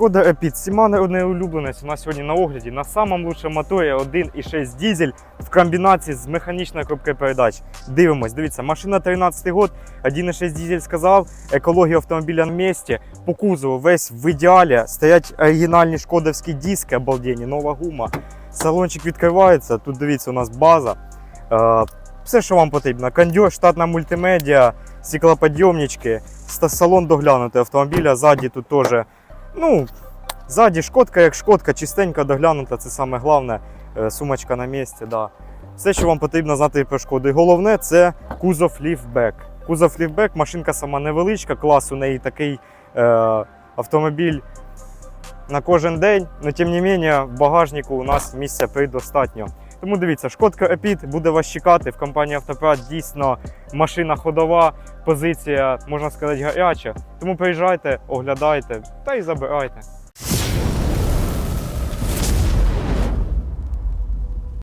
Шкода Епід, всіма не улюбленець у нас сьогодні на огляді. На самому лучшому моторі 1,6 дізель в комбінації з механічною коробкою передач. Дивимось, дивіться, машина 13 год, 1,6 дізель сказав, екологія автомобіля на місці, по кузову весь в ідеалі, стоять оригінальні шкодовські диски, обалденні, нова гума. Салончик відкривається, тут дивіться, у нас база. Е, все, що вам потрібно. Кондьор, штатна мультимедіа, стеклоподйомнички, салон доглянутий автомобіля, ззаді тут теж. Ну, ззаді шкодка як шкодка, чистенько доглянута, це саме головне. Е, Сумочка на місці, да. Все, що вам потрібно знати про шкоду. І головне це кузов ліфтбек. Кузов ліфтбек, машинка сама невеличка, клас у неї такий е, автомобіль на кожен день, але тим не менше в багажнику у нас місця предостатньо. Тому дивіться, шкодка Епід буде вас чекати в компанії Автопрат. Дійсно, машина ходова, позиція, можна сказати, гаряча. Тому приїжджайте, оглядайте та й забирайте.